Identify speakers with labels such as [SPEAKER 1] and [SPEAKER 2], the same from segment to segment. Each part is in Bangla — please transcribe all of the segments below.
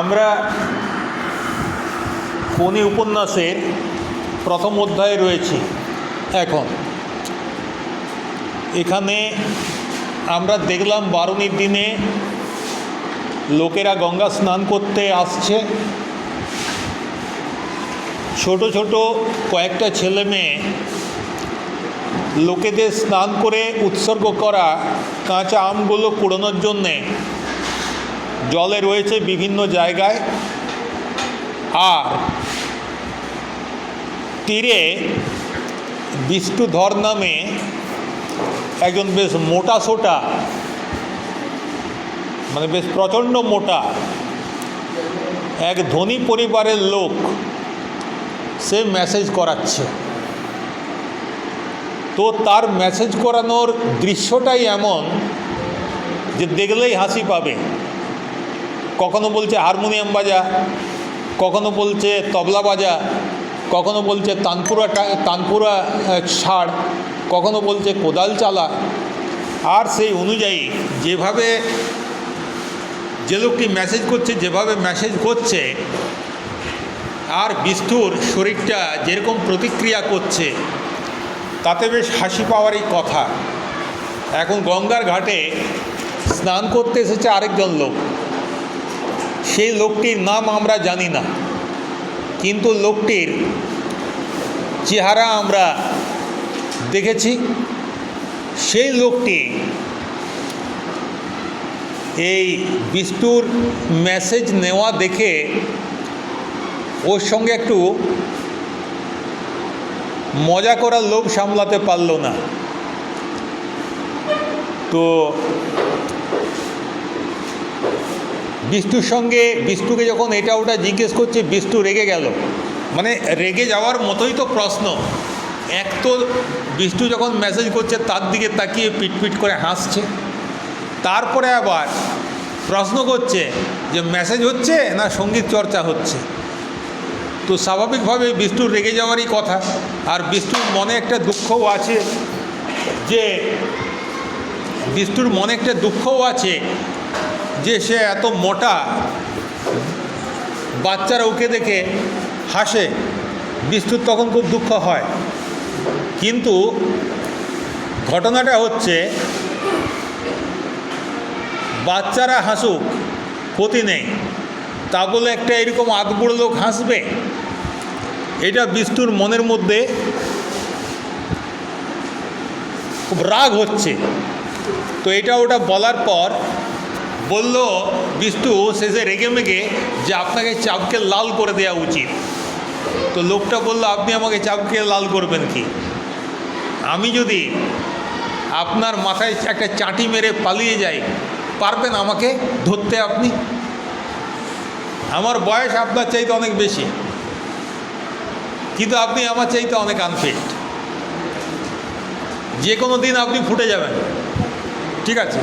[SPEAKER 1] আমরা কোনি উপন্যাসের প্রথম অধ্যায়ে রয়েছি। এখন এখানে আমরা দেখলাম বারুণীর দিনে লোকেরা গঙ্গা স্নান করতে আসছে। ছোট ছোট কয়েকটা ছেলে মেয়ে লোকেদের স্নান করে উৎসর্গ করা কাঁচা আমগুলো কুড়োনোর জন্যে জলে রয়েছে বিভিন্ন জায়গায়। আর তীরে বিষ্ণুধর নামে একজন বেশ মোটা সোটা মানে বেশ প্রচণ্ড মোটা, এক ধনী পরিবারের লোক সে মেসেজ করাচ্ছে। তো তার মেসেজ করানোর দৃশ্যটাই এমন যে দেখলেই হাসি পাবে। কখনো বলছে হারমোনিয়াম বাজা, কখনো বলছে তবলা বাজা, কখনো বলছে তানপুরা তানপুরা ছাড়, কখনো বলছে কোদাল চালা। আর সেই অনুযায়ী যেভাবে যে লোকটি মেসেজ করছে, যেভাবে মেসেজ করছে, আর বিষ্ণুর শরীরটা যেরকম প্রতিক্রিয়া করছে, তাতে বেশ হাসি পাওয়ারই কথা। এখন গঙ্গার ঘাটে স্নান করতে এসেছে আরেকজন লোক। সেই লোকটির নাম আমরা জানি না। কিন্তু লোকটির চেহারা আমরা দেখেছি। সেই লোকটি এই বিষ্ণুর মেসেজ নেওয়া দেখে ওর সঙ্গে একটু মজা করার লোভ সামলাতে পারল না। তো বিষ্ণুর সঙ্গে বিষ্ণুকে যখন এটা ওটা জিজ্ঞেস করছে বিষ্ণু রেগে গেল। মানে রেগে যাওয়ার মতোই তো প্রশ্ন। এক তো বিষ্ণু যখন মেসেজ করছে, তার দিকে তাকিয়ে পিটপিট করে হাসছে। তারপরে আবার প্রশ্ন করছে যে মেসেজ হচ্ছে না সংগীত চর্চা হচ্ছে? তো স্বাভাবিকভাবে বিষ্ণুর রেগে যাওয়ারই কথা। আর বিষ্ণুর মনে একটা দুঃখও আছে যে বিষ্ণুর মনে একটা দুঃখও আছে যে সে এত মোটা, বাচ্চারা ওকে দেখে হাসে বিষ্ণুর তখন খুব দুঃখ হয়। কিন্তু ঘটনাটা হচ্ছে, বাচ্চারা হাসুক, ক্ষতি নেই। তা বলে একটা এরকম আধবুড়ো লোক হাসবে? এটা বিষ্ণুর মনের মধ্যে খুব রাগ হচ্ছে। তো এটা ওটা বলার পর বলল বিষ্ণু শেষে রেগে মেগে যে আপনাকে চাপকে লাল করে দেওয়া উচিত। তো লোকটা বলল, আপনি আমাকে চাপকে লাল করবেন কি? আমি যদি আপনার মাথায় একটা চাটি মেরে পালিয়ে যাই, পারবেন আমাকে ধরতে আপনি? আমার বয়স আপনার চাইতে অনেক বেশি, কিন্তু আপনি আমার চাইতে অনেক আনফিট যে কোনো দিন আপনি ফুটে যাবেন। ঠিক আছে?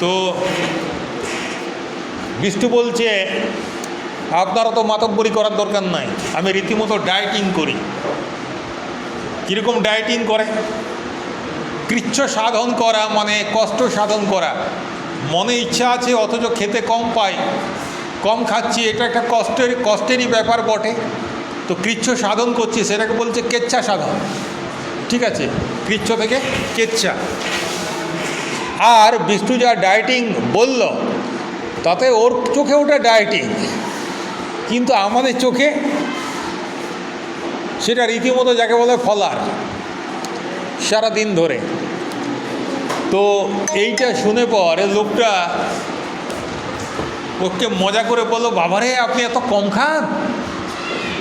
[SPEAKER 1] তো বিষ্ণু বলছে, আপনারা তো মাতব্বরি করার দরকার নাই, আমি রীতিমতো ডায়েটিং করি। কীরকম ডায়েটিং করে? কৃচ্ছ সাধন করা মানে কষ্ট সাধন করা। মনে ইচ্ছা আছে, অথচ খেতে কম পাই, কম খাচ্ছি, এটা একটা কষ্টের, কষ্টেরই ব্যাপার বটে। তো কৃচ্ছ সাধন করছি, সেটাকে বলছে কেচ্ছা সাধন। ঠিক আছে? কৃচ্ছ থেকে কেচ্ছা। আর বিষ্ণু যা ডায়েটিং বলল, তাতে ওর চোখে ওটা ডায়েটিং। কিন্তু আমাদের চোখে সেটা রীতিমতো যাকে বলে ফলার সারা দিন ধরে। তো এইটা শুনে পরে লোকটা ওকে মজা করে বলল, বাবারে, আপনি এত কম খান?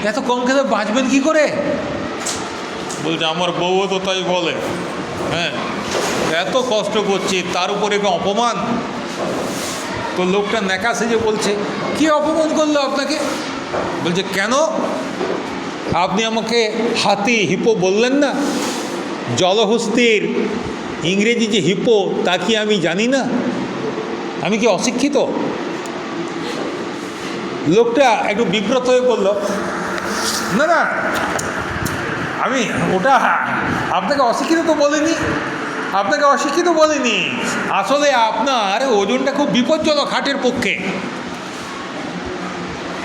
[SPEAKER 1] এত কম খেতে বাঁচবেন কি করে? বলছে, আমার বউও তো তাই বলে। হ্যাঁ। এত কষ্ট করছে, তার উপরে অপমান? তো লোকটা নেকা সেজে বলছে, কি অপমান করল আপনাকে? বলছে, কেন? আপনি আমাকে হাতি, হিপো বললেন না? জলহস্তির, ইংরেজি যে হিপো, তা কি আমি জানি না? আমি কি অশিক্ষিত? লোকটা একটু বিব্রত হয়ে বলল, না না, আমি ওটা আপনাকে অশিক্ষিত তো বলিনি। আপনাকে অশিক্ষিত বলিনি। আসলে আপনার ওজনটা খুব বিপজ্জনক হাটের পক্ষে।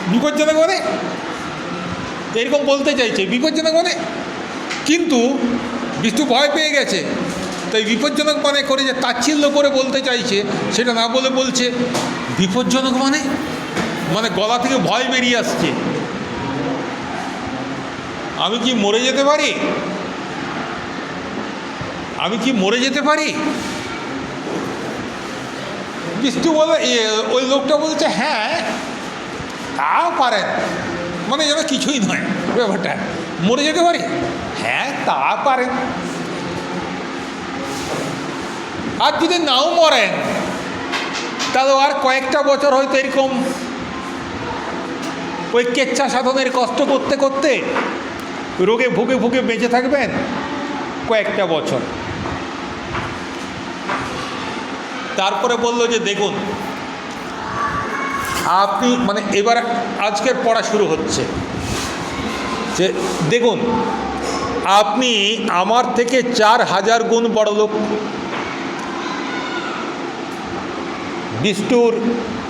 [SPEAKER 1] বিপজ্জনক মানে? এরকম বলতে চাইছে, বিপজ্জনক মানে? কিন্তু বিষ্ণু ভয় পেয়ে গেছে। তাই বিপজ্জনক মানে করে যে তাচ্ছিল্য করে বলতে চাইছে, সেটা না বলে বলছে। বিপজ্জনক মানে? মানে গলা থেকে ভয় বেরিয়ে আসছে। আমি কি মরে যেতে পারি? আমি কি মরে যেতে পারি? বিষ্ণু বলে ওই লোকটা বলছে হ্যাঁ তাও পারেন। মানে যেন কিছুই নয় ব্যাপারটা। মরে যেতে পারি? হ্যাঁ তা পারেন। আর যদি নাও মরেন, তাহলে আর কয়েকটা বছর হয়তো এরকম ওই কেচ্ছা সাধনের কষ্ট করতে করতে রোগে ভুগে ভুগে বেঁচে থাকবেন কয়েকটা বছর। তারপরে বলল যে, দেখুন, আপনি মানে এবার আজকের পড়া শুরু হচ্ছে। যে, দেখুন, আপনি আমার থেকে চার হাজার গুণ বড় লোক। বিষ্ণুর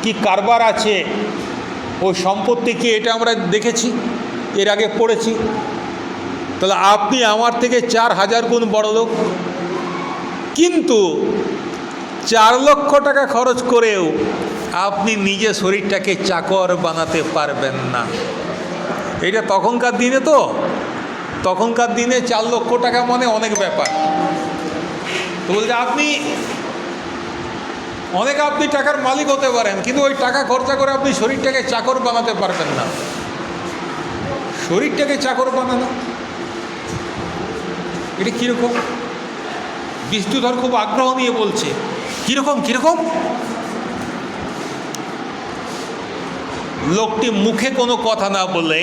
[SPEAKER 1] কি কারবার আছে? ও সম্পত্তি কি এটা আমরা দেখেছি, এর আগে পড়েছি। তাহলে আপনি আমার থেকে চার হাজার গুণ বড় লোক। কিন্তু চার লক্ষ টাকা খরচ করেও আপনি নিজে শরীরটাকে চাকর বানাতে পারবেন না। এটা তখনকার দিনে তো? তখনকার দিনে চার লক্ষ টাকা মানে অনেক ব্যাপার। তো বলছে, আপনি, অনেক আপনি টাকার মালিক হতে পারেন, কিন্তু ওই টাকা খরচা করে আপনি শরীরটাকে চাকর বানাতে পারবেন না। শরীরটাকে চাকর বানানো, এটা কীরকম? বিষ্ণুধর খুব আগ্রহ নিয়ে বলছে। কীরকম কীরকম? লোকটি মুখে কোনো কথা না বলে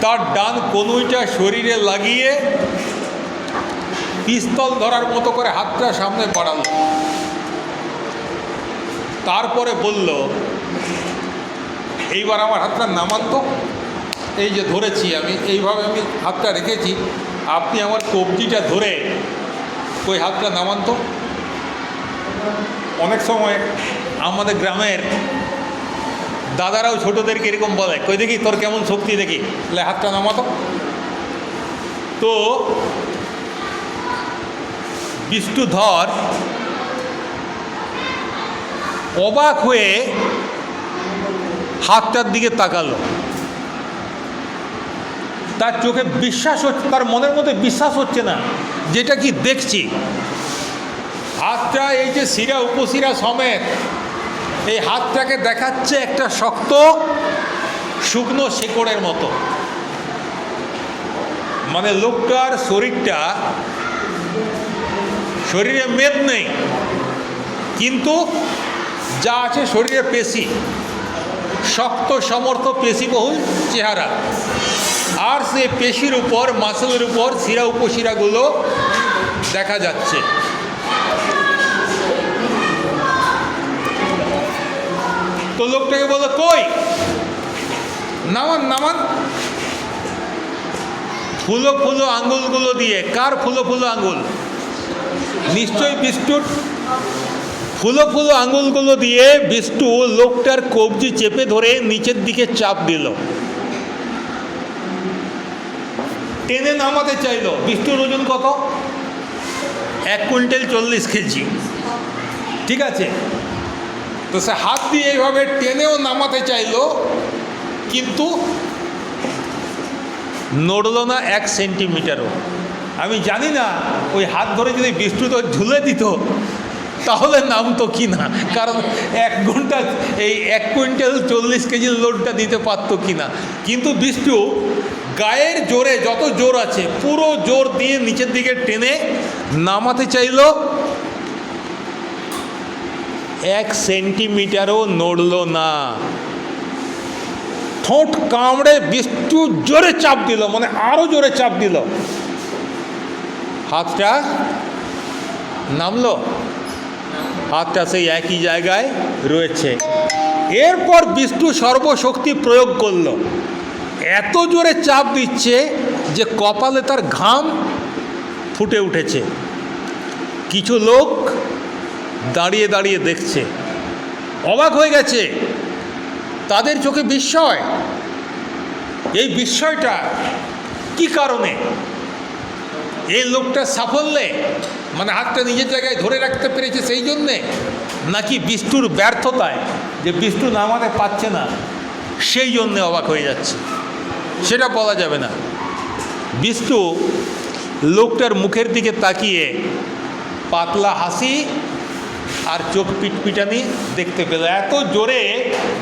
[SPEAKER 1] তার ডান কনুইটা শরীরে লাগিয়ে পিস্তল ধরার মতো করে হাতটা সামনে বাড়ালো। তারপরে বলল, এইবার আমার হাতটা নামান তো। এই যে ধরেছি আমি, এইভাবে আমি হাতটা রেখেছি। আপনি আমার কবজিটা ধরে ওই হাতটা নামান তো। অনেক সময় আমাদের গ্রামের দাদারাও ছোটোদেরকে এরকম বলে, কই দেখি তোর কেমন শক্তি দেখি? লে হাতটা নামাতো তো। বিষ্ণুধর অবাক হয়ে হাতটার দিকে তাকালো। তার চোখে বিশ্বাস হচ্ছে, তার মনের মধ্যে বিশ্বাস হচ্ছে না, যেটা কি দেখছি হাতটা এই যে শিরা, উপশিরা সমেত, এই হাতটাকে দেখাচ্ছে একটা শক্ত শুকনো শেকড়ের মতো। মানে লোকটার শরীরটা, শরীরে মেদ নেই, কিন্তু যা আছে শরীরে পেশি, শক্ত, সমর্থ পেশিবহুল চেহারা। আর সে পেশির উপর, মাসলের উপর শিরা, উপশিরাগুলো দেখা যাচ্ছে। তো লোকটাকে বলল কই? নামান নামান। ফুলো ফুলো আঙ্গুলগুলো দিয়ে। কার ফুলো ফুলো আঙ্গুল নিশ্চয়ই বিস্কুট ফুলো ফুলো আঙুলগুলো দিয়ে বিষ্টু লোকটার কবজি চেপে ধরে নিচের দিকে চাপ দিল। টেনে নামাতে চাইলো। বিষ্টুর ওজন কত? এক কুইন্টাল চল্লিশ কেজি। ঠিক আছে। তো সে হাত দিয়ে এইভাবে টেনেও নামাতে চাইলো, কিন্তু নড়ল না এক সেন্টিমিটারও। আমি জানি না, ওই হাত ধরে যদি বিষ্ণু ঝুলে দিত, তাহলে নামতো কি না? কারণ এক ঘণ্টা এই এক কুইন্টাল চল্লিশ কেজির লোডটা দিতে পারতো কি না? কিন্তু বিষ্ণু গায়ের জোরে যত জোর আছে, পুরো জোর দিয়ে নিচের দিকে টেনে নামাতে চাইল এক সেন্টিমিটারও নড়ল না। ঠোঁট কামড়ে বিষ্ণু জোরে চাপ দিল মানে আরও জোরে চাপ দিল। হাতটা নামলো, হাতটা সেই একই জায়গায় রয়েছে। এরপর বিষ্ণু সর্বশক্তি প্রয়োগ করল। এত জোরে চাপ দিচ্ছে যে কপালে তার ঘাম ফুটে উঠেছে। কিছু লোক দাঁড়িয়ে দাঁড়িয়ে দেখছে। অবাক হয়ে গেছে। তাদের চোখে বিস্ময়। এই বিস্ময়টা কি কারণে? এই লোকটার সাফল্যে? মানে হাতটা নিজের জায়গায় ধরে রাখতে পেরেছে সেই জন্যে? নাকি বিষ্ণুর ব্যর্থতায় যে বিষ্ণু নামাতে পারছে না, সেই জন্যে অবাক হয়ে যাচ্ছে? সেটা বলা যাবে না। বিষ্ণু লোকটার মুখের দিকে তাকিয়ে পাতলা হাসি আর চোখ পিটপিটানি দেখতে পেল। এত জোরে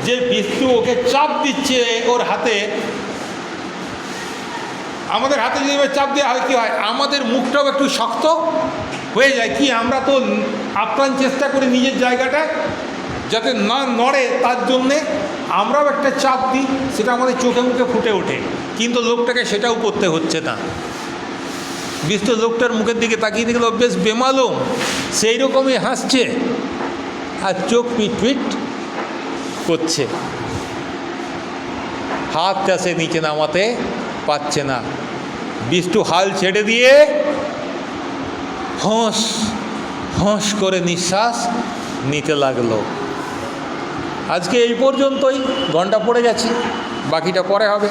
[SPEAKER 1] যে বিষ্ণু ওকে চাপ দিচ্ছে ওর হাতে। আমাদের হাতে যদি চাপ দেওয়া হয়, কী হয়? আমাদের মুখটাও একটু শক্ত হয়ে যায়। কি, আমরা তো আপ্রাণ চেষ্টা করি নিজের জায়গাটায় যাতে না নড়ে, তার জন্যে আমরাও একটা চাপ দিই, সেটা আমাদের চোখে মুখে ফুটে ওঠে। কিন্তু লোকটাকে সেটাও করতে হচ্ছে না। বিষ্ণু লোকটার মুখের দিকে তাকিয়ে দেখল, বেশ বেমালুম সেই রকমই হাসছে। আর চোখ পিট পিট করছে। হাতটা সে নিচে নামাতে পাচ্ছে না। বিষ্টু হাল ছেড়ে দিয়ে হস হস করে নিঃশ্বাস নিতে লাগল। আজকে এই পর্যন্তই, ঘণ্টা পড়ে গেছে, বাকিটা পরে হবে।